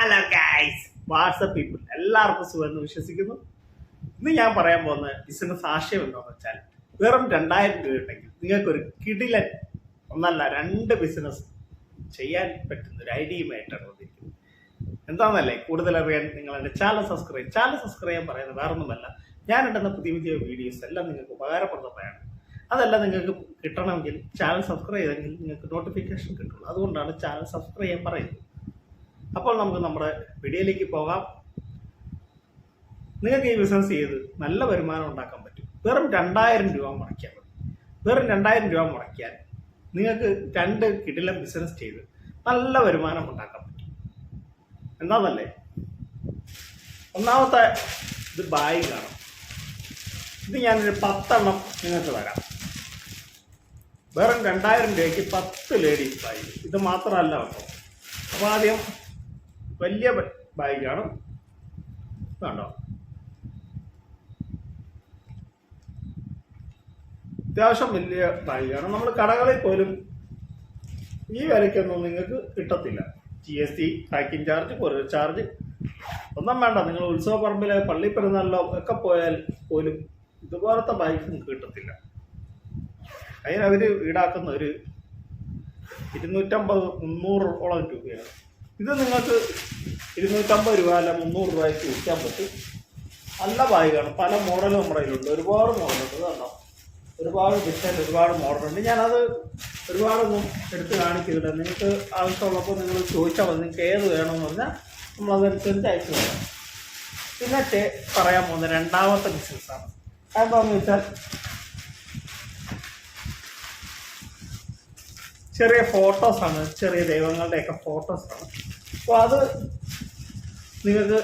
Hello guys WhatsApp people എല്ലാവർക്കും സുഖമെന്ന് വിശ്വസിക്കുന്നു. ഇന്ന് ഞാൻ പറയാൻ പോകുന്ന ബിസിനസ് ആശയം എന്താണെന്ന് വെച്ചാൽ വെറും രണ്ടായിരം രൂപ ഉണ്ടെങ്കിൽ നിങ്ങൾക്കൊരു കിടിലൻ ഒന്നല്ല രണ്ട് ബിസിനസ് ചെയ്യാൻ പറ്റുന്ന ഒരു ഐഡിയയുമായിട്ടാണ് വന്നിരിക്കുന്നത്. എന്താണെന്നല്ലേ കൂടുതൽ അറിയാൻ നിങ്ങൾ എന്റെ ചാനൽ സബ്സ്ക്രൈബ് ചാനൽ സബ്സ്ക്രൈബ് ചെയ്യാൻ പറയുന്നത് വേറൊന്നുമല്ല. ഞാൻ ഇടുന്ന പുതിയ പുതിയ വീഡിയോസ് എല്ലാം നിങ്ങൾക്ക് ഉപകാരപ്രദമായാണ് അതല്ല നിങ്ങൾക്ക് കിട്ടണമെങ്കിൽ ചാനൽ സബ്സ്ക്രൈബ് ചെയ്തെങ്കിൽ നിങ്ങൾക്ക് നോട്ടിഫിക്കേഷൻ കിട്ടുള്ളൂ. അതുകൊണ്ടാണ് ചാനൽ സബ്സ്ക്രൈബ് ചെയ്യാൻ പറയുന്നത്. അപ്പോൾ നമുക്ക് നമ്മുടെ വീഡിയോയിലേക്ക് പോകാം. നിങ്ങൾക്ക് ഈ ബിസിനസ് ചെയ്ത് നല്ല വരുമാനം ഉണ്ടാക്കാൻ പറ്റും. വെറും രണ്ടായിരം രൂപ മുടക്കിയാൽ മതി. വെറും രണ്ടായിരം രൂപ മുടക്കിയാൽ നിങ്ങൾക്ക് രണ്ട് കിടിലം ബിസിനസ് ചെയ്ത് നല്ല വരുമാനം ഉണ്ടാക്കാൻ പറ്റും. എന്താന്നല്ലേ? ഒന്നാമത്തെ ഇത് ബാഗാണ് ഇത് ഞാനൊരു പത്തെണ്ണം നിങ്ങൾക്ക് തരാം. വെറും രണ്ടായിരം രൂപയ്ക്ക് പത്ത് ലേഡീസ് ബാഗ് ഇത് മാത്രമല്ല കേട്ടോ. അപ്പോൾ ആദ്യം വലിയ ബാഗാണ് കണ്ടോ അത്യാവശ്യം വലിയ ബാഗാണ് നമ്മൾ കടകളിൽ പോലും ഈ വിലയ്ക്കൊന്നും നിങ്ങൾക്ക് കിട്ടത്തില്ല. G S T packing charge courier charge ഒന്നും വേണ്ട. നിങ്ങൾ ഉത്സവ പറമ്പിലെ പള്ളി പെരുന്നാളിലോ ഒക്കെ പോയാൽ പോലും ഇതുപോലത്തെ ബൈക്ക് നിങ്ങൾക്ക് കിട്ടത്തില്ല. അതിനവർ ഈടാക്കുന്ന ഒരു ഇരുന്നൂറ്റമ്പത് മുന്നൂറോളം രൂപയാണ്. ഇത് നിങ്ങൾക്ക് ഇരുന്നൂറ്റമ്പത് രൂപ അല്ല മുന്നൂറ് രൂപയ്ക്ക് വിൽക്കാൻ പറ്റും. നല്ല ബാഗാണ്. പല മോഡലും നമ്മുടെ കയ്യിലുണ്ട്. ഒരുപാട് മോഡലുണ്ട് കണ്ടോ? ഒരുപാട് ഡിസൈൻ ഒരുപാട് മോഡലുണ്ട് ഞാനത് ഒരുപാടൊന്നും എടുത്ത് കാണിക്കുന്നില്ല നിങ്ങൾക്ക് ആവശ്യമുള്ളപ്പോൾ നിങ്ങൾ ചോദിച്ചാൽ മതി. നിങ്ങൾക്ക് ഏത് വേണമെന്ന് പറഞ്ഞാൽ നമ്മളതനുസരിച്ച് അയച്ചു തരാം. പിന്നെ പറയാൻ പോകുന്ന രണ്ടാമത്തെ ബിസിനസ്സാണ് എന്താണെന്ന് വെച്ചാൽ ചെറിയ ഫോട്ടോസാണ് ചെറിയ ദൈവങ്ങളുടെയൊക്കെ ഫോട്ടോസാണ് അപ്പോൾ അത് നിങ്ങൾക്ക്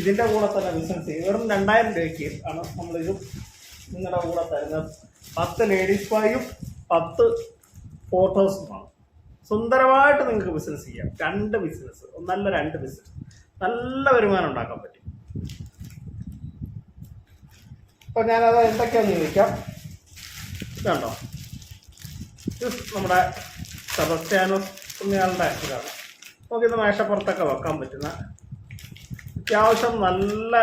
ഇതിന്റെ കൂടെ തന്നെ ബിസിനസ് ചെയ്യും. വെറും രണ്ടായിരം രൂപയ്ക്ക് ആണ് നമ്മളിത് നിങ്ങളുടെ കൂടെ തരുന്നത്. പത്ത് ലേഡീസ് ബായും പത്ത് ഫോട്ടോസുമാണ് സുന്ദരമായിട്ട് നിങ്ങൾക്ക് ബിസിനസ് ചെയ്യാം. രണ്ട് ബിസിനസ് നല്ല രണ്ട് ബിസിനസ് നല്ല വരുമാനം ഉണ്ടാക്കാൻ പറ്റും. അപ്പോൾ ഞാനത് എന്തൊക്കെയാണെന്ന് ചോദിക്കാം. ഇതുണ്ടോ? ഇത് നമ്മുടെ സെബസ്ത്യാനോസ് പുണ്യാളുടെ ഇതാണ്. നമുക്കിത് മേശപ്പുറത്തൊക്കെ വെക്കാൻ പറ്റുന്ന അത്യാവശ്യം നല്ല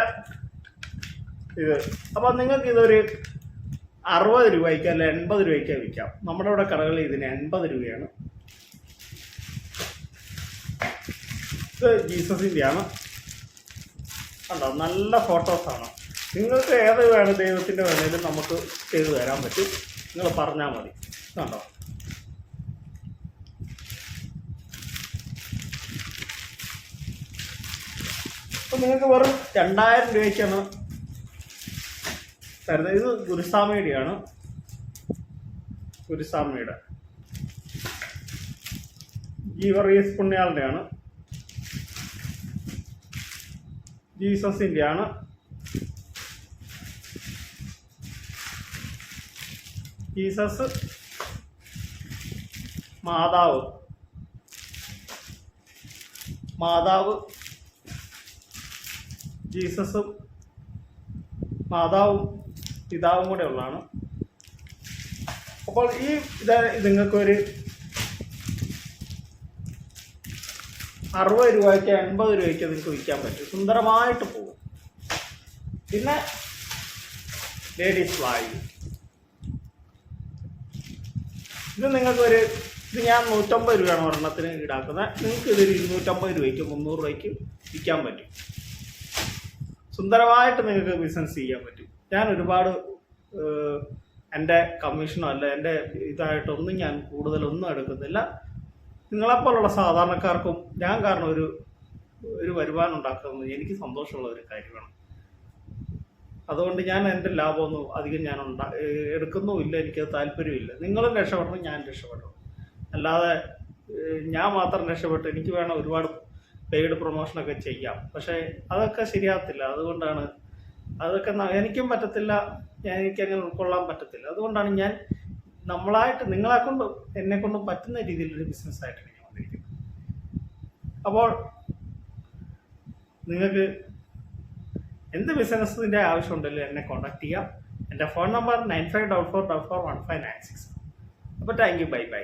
ഇത്. അപ്പം നിങ്ങൾക്ക് ഇതൊരു അറുപത് രൂപയ്ക്ക് അല്ല എൺപത് രൂപയ്ക്ക് വിൽക്കാം. നമ്മുടെ ഇവിടെ കടകളിൽ ഇതിന് എൺപത് രൂപയാണ്. ഇത് ജീസസിന്റെ ആണ് കണ്ടോ? നല്ല ഫോട്ടോസാണ് നിങ്ങൾക്ക് ഏത് വേണം ദൈവത്തിന്റെ വേണേലും നമുക്ക് ചെയ്തു തരാൻ പറ്റും. നിങ്ങൾ പറഞ്ഞാൽ മതി. കണ്ടോ? അപ്പം നിങ്ങൾക്ക് വെറും രണ്ടായിരം രൂപയ്ക്കാണ് തരുന്നത്. ഇത് ഗുരുസ്വാമിയുടെയാണ്. ഗുരുസ്വാമിയുടെ. ജീവറീസ് പുണ്യാളുടെയാണ് ജീസസിന്റെയാണ് ജീസസ് മാതാവ്. മാതാവ് ജീസസും മാതാവും പിതാവും കൂടെ ഉള്ളതാണ്. അപ്പോൾ ഈ ഇത് നിങ്ങൾക്കൊരു അറുപത് രൂപയ്ക്ക് എൺപത് രൂപയ്ക്ക് നിങ്ങൾക്ക് വിൽക്കാൻ പറ്റും. സുന്ദരമായിട്ട് പോകും. പിന്നെ ലേഡീസ് വായു ഇത് നിങ്ങൾക്കൊരു ഇത് ഞാൻ നൂറ്റമ്പത് രൂപയാണ് ഒരെണ്ണത്തിന് ഈടാക്കുന്നത്. നിങ്ങൾക്ക് ഇതൊരു ഇരുന്നൂറ്റമ്പത് രൂപയ്ക്ക് മുന്നൂറ് രൂപയ്ക്ക് വിൽക്കാൻ പറ്റും. സുന്ദരമായിട്ട് നിങ്ങൾക്ക് ബിസിനസ് ചെയ്യാൻ പറ്റും. ഞാൻ ഒരുപാട് എന്റെ കമ്മീഷനോ അല്ല എന്റെ ഇതായിട്ടൊന്നും ഞാൻ കൂടുതലൊന്നും എടുക്കുന്നില്ല. നിങ്ങളെപ്പോലുള്ള സാധാരണക്കാർക്കും ഞാൻ കാരണം ഒരു ഒരു വരുമാനം ഉണ്ടാക്കുന്നത് എനിക്ക് സന്തോഷമുള്ള ഒരു കാര്യമാണ്. അതുകൊണ്ട് ഞാൻ എന്റെ ലാഭമൊന്നും അധികം ഞാൻ ഉണ്ടാ എടുക്കുന്നുമില്ല എനിക്കത് താല്പര്യമില്ല. നിങ്ങളും രക്ഷപ്പെടണം ഞാൻ രക്ഷപ്പെടണം. അല്ലാതെ ഞാൻ മാത്രം രക്ഷപ്പെട്ട് എനിക്ക് വേണം ഒരുപാട് പെയ്ഡ് പ്രൊമോഷനൊക്കെ ചെയ്യാം. പക്ഷേ അതൊക്കെ ശരിയാകത്തില്ല. അതുകൊണ്ടാണ് അതൊക്കെ എനിക്കും പറ്റത്തില്ല. എനിക്കങ്ങനെ എനിക്ക് ഉൾക്കൊള്ളാൻ പറ്റത്തില്ല. അതുകൊണ്ടാണ് ഞാൻ നമ്മളായിട്ട് നിങ്ങളെ കൊണ്ട് എന്നെ കൊണ്ട് പറ്റുന്ന രീതിയിലൊരു ബിസിനസ്സായിട്ടാണ് ഞാൻ വന്നിരിക്കുന്നത്. അപ്പോൾ നിങ്ങൾക്ക് എന്ത് ബിസിനസ്സിന്റെ ആവശ്യമുണ്ടെങ്കിലും എന്നെ കോൺടാക്ട് ചെയ്യാം. എന്റെ phone number nine five double four double four one five nine six അപ്പോൾ താങ്ക് യു ബൈ ബൈ